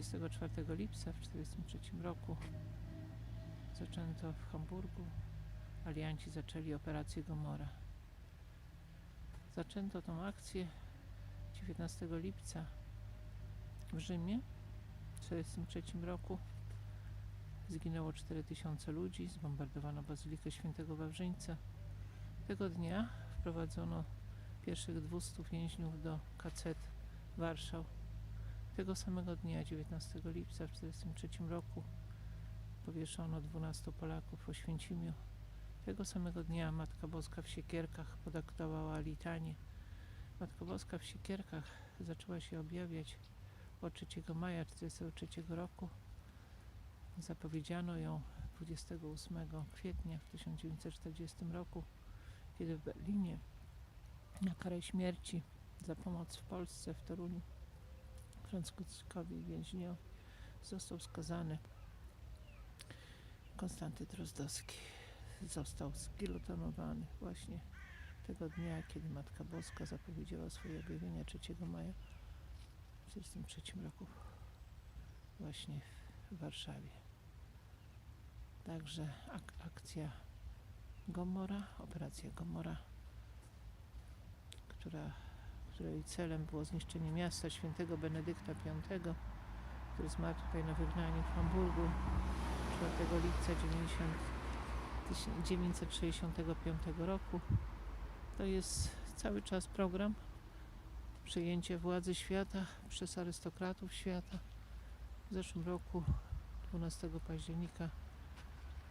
24 lipca w 1943 roku zaczęto w Hamburgu. Alianci zaczęli operację Gomora. Zaczęto tą akcję 19 lipca w Rzymie w 1943 roku. Zginęło 4000 ludzi, zbombardowano Bazylikę Świętego Wawrzyńca. Tego dnia wprowadzono pierwszych 200 więźniów do KC Warszał. Tego samego dnia, 19 lipca w 1943 roku, powieszono 12 Polaków w Oświęcimiu. Tego samego dnia Matka Boska w Siekierkach podaktowała litanię. Matka Boska w Siekierkach zaczęła się objawiać od 3 maja 1943 roku. Zapowiedziano ją 28 kwietnia w 1940 roku, kiedy w Berlinie na karę śmierci za pomoc w Polsce, w Toruniu, Francuzkowi więźniowi został skazany Konstanty Drozdowski. Został zgilotonowany właśnie tego dnia, kiedy Matka Boska zapowiedziała swoje objawienia 3 maja w 1943 roku właśnie w Warszawie. Także ak- akcja Gomora, operacja Gomora, która, której celem było zniszczenie miasta świętego Benedykta V, który zmarł tutaj na wygnaniu w Hamburgu 4 lipca 90, 1965 roku. To jest cały czas program przejęcie władzy świata przez arystokratów świata. W zeszłym roku 12 października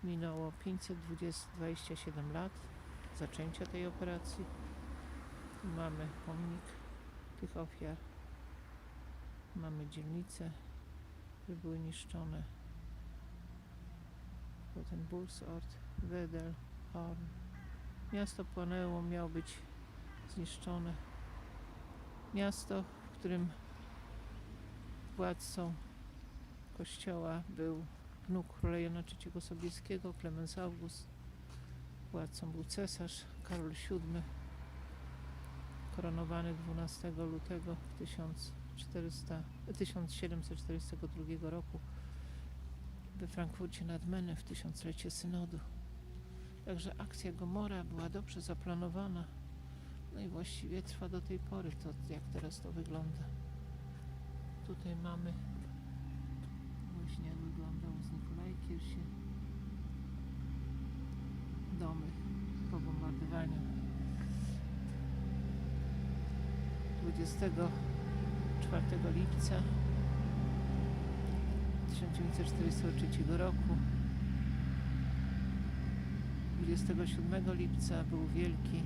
minęło 527 lat zaczęcia tej operacji. Mamy pomnik tych ofiar. Mamy dzielnice, które były niszczone. Potem Bursort, Wedel, Horn. Miasto płonęło, miało być zniszczone. Miasto, w którym władcą kościoła był wnuk króla Jana III Sobieskiego, Klemens August. Władcą był cesarz Karol VII, koronowany 12 lutego 1400, 1742 roku we Frankfurcie nad Menem w tysiąclecie synodu. Także akcja Gomora była dobrze zaplanowana. No i właściwie trwa do tej pory, to jak teraz to wygląda. Tutaj mamy właśnie jak wyglądał z Nikolajkirsie domy 24 lipca 1943 roku. 27 lipca był wielki,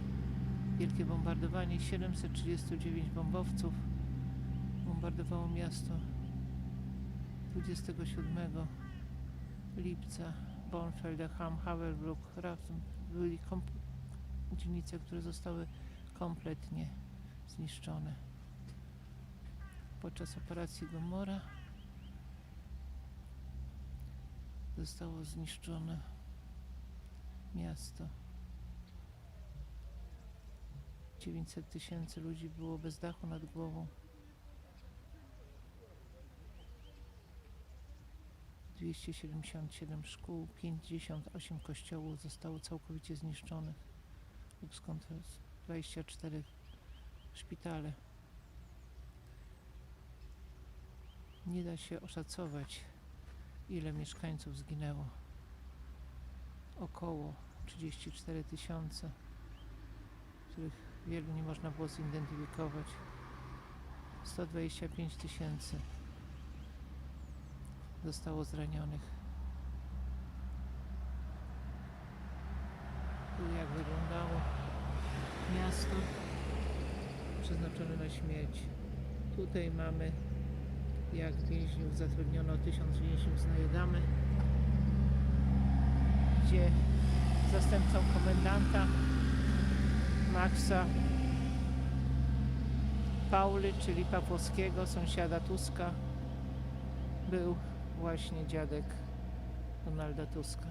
wielkie bombardowanie. 739 bombowców bombardowało miasto. 27 lipca Bornfelde, Ham, Havelbruck, Rafen byli komp- dzielnice, które zostały kompletnie zniszczone. Podczas operacji Gomora zostało zniszczone miasto. 900 tysięcy ludzi było bez dachu nad głową. 277 szkół, 58 kościołów zostało całkowicie zniszczonych lub skąd 24 szpitale. Nie da się oszacować, ile mieszkańców zginęło. Około 34 tysiące, których wielu nie można było zidentyfikować. 125 tysięcy zostało zranionych. Jak wyglądało miasto przeznaczone na śmierć. Tutaj mamy jak więźniów zatrudniono tysiąc więźniów z Najedamy, gdzie zastępcą komendanta Maxa Pauly, czyli Pawłowskiego, sąsiada Tuska, był właśnie dziadek Donalda Tuska.